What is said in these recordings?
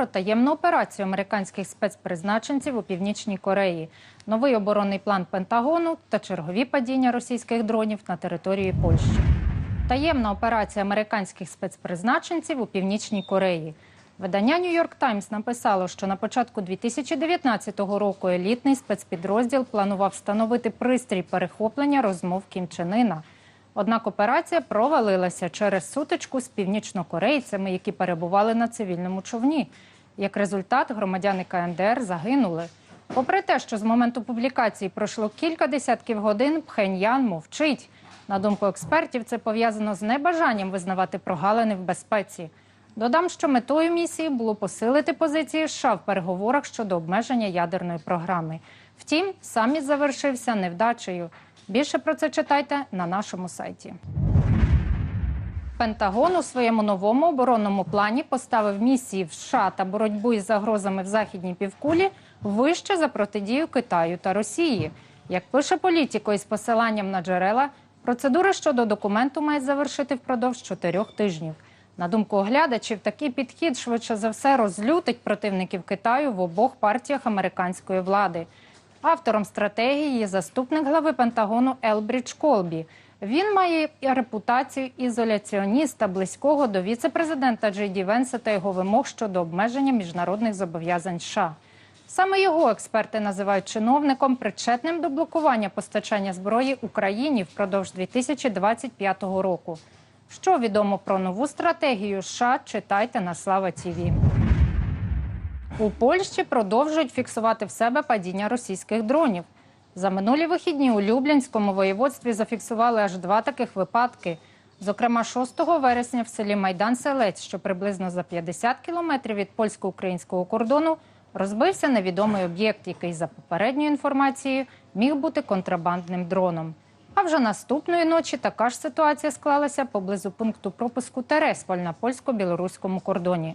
про таємну операцію американських спецпризначенців у північній Кореї, новий оборонний план Пентагону та чергові падіння російських дронів на території Польщі. Таємна операція американських спецпризначенців у північній Кореї. Видання York Times написало, що на початку 2019 року елітний спецпідрозділ планував встановити пристрій перехоплення розмов Кім Чен Іна. Однак операція провалилася через сутичку з північнокорейцями, які перебували на цивільному човні. Як результат, громадяни КНДР загинули. Попри те, що з моменту публікації пройшло кілька десятків годин, Пхеньян мовчить. На думку експертів, це пов'язано з небажанням визнавати прогалини в безпеці. Додам, що метою місії було посилити позиції США в переговорах щодо обмеження ядерної програми. Втім, саміт завершився невдачею. Більше про це читайте на нашому сайті. Пентагон у своєму новому оборонному плані поставив місії в США та боротьбу із загрозами в західній півкулі вище за протидію Китаю та Росії. Як пише політико із посиланням на джерела, процедури щодо документу мають завершити впродовж чотирьох тижнів. На думку оглядачів, такий підхід швидше за все розлютить противників Китаю в обох партіях американської влади. Автором стратегії є заступник глави Пентагону Елбрідж Колбі. Він має репутацію ізоляціоніста близького до віце-президента Джей Ді Венса та його вимог щодо обмеження міжнародних зобов'язань США. Саме його експерти називають чиновником причетним до блокування постачання зброї Україні впродовж 2025 року. Що відомо про нову стратегію США, читайте на Слава Тіві. У Польщі продовжують фіксувати в себе падіння російських дронів. За минулі вихідні у Люблінському воєводстві зафіксували аж два таких випадки. Зокрема, 6 вересня в селі Майдан Селець, що приблизно за 50 кілометрів від польсько-українського кордону, розбився невідомий об'єкт, який, за попередньою інформацією, міг бути контрабандним дроном. А вже наступної ночі така ж ситуація склалася поблизу пункту пропуску Тересполь на польсько-білоруському кордоні.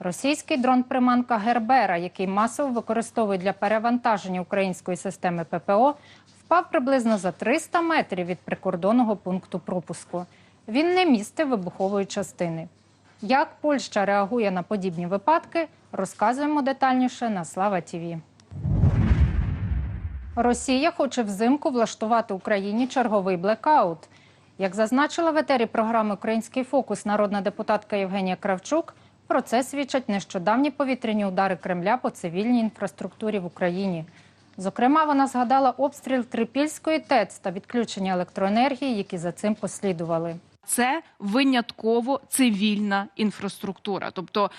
Російський дрон-приманка Гербера, який масово використовують для перевантаження української системи ППО, впав приблизно за 300 метрів від прикордонного пункту пропуску. Він не містив вибухової частини. Як Польща реагує на подібні випадки, розказуємо детальніше на Слава Тіві. Росія хоче взимку влаштувати Україні черговий блекаут. Як зазначила в етері програми Український фокус народна депутатка Євгенія Кравчук, про це свідчать нещодавні повітряні удари Кремля по цивільній інфраструктурі в Україні. Зокрема, вона згадала обстріл Трипільської ТЕЦ та відключення електроенергії, які за цим послідували. Це винятково цивільна інфраструктура, тобто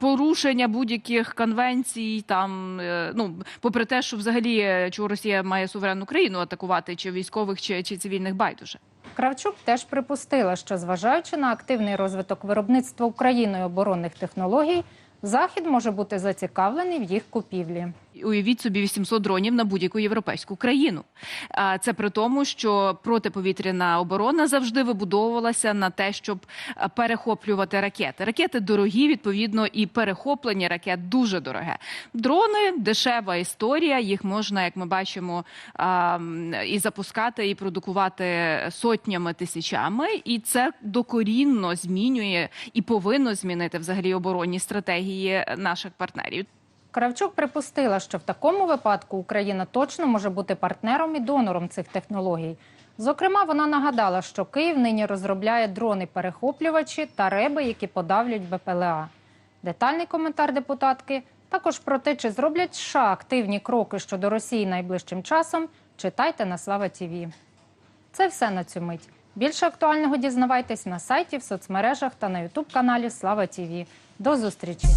порушення будь-яких конвенцій, там е, ну попри те, що взагалі е, чого Росія має суверенну країну атакувати, чи військових, чи, чи цивільних байдуже. Кравчук теж припустила, що зважаючи на активний розвиток виробництва Україною оборонних технологій, Захід може бути зацікавлений в їх купівлі. Уявіть собі 800 дронів на будь-яку європейську країну. Це при тому, що протиповітряна оборона завжди вибудовувалася на те, щоб перехоплювати ракети. Ракети дорогі, відповідно, і перехоплення ракет дуже дороге. Дрони дешева історія. Їх можна, як ми бачимо, і запускати, і продукувати сотнями тисячами. І це докорінно змінює і повинно змінити взагалі оборонні стратегії наших партнерів. Кравчук припустила, що в такому випадку Україна точно може бути партнером і донором цих технологій. Зокрема, вона нагадала, що Київ нині розробляє дрони-перехоплювачі та реби, які подавлять БПЛА. Детальний коментар депутатки також про те, чи зроблять США активні кроки щодо Росії найближчим часом. Читайте на Слава Тіві. Це все на цю мить. Більше актуального дізнавайтесь на сайті, в соцмережах та на Ютуб каналі Слава Тіві. До зустрічі.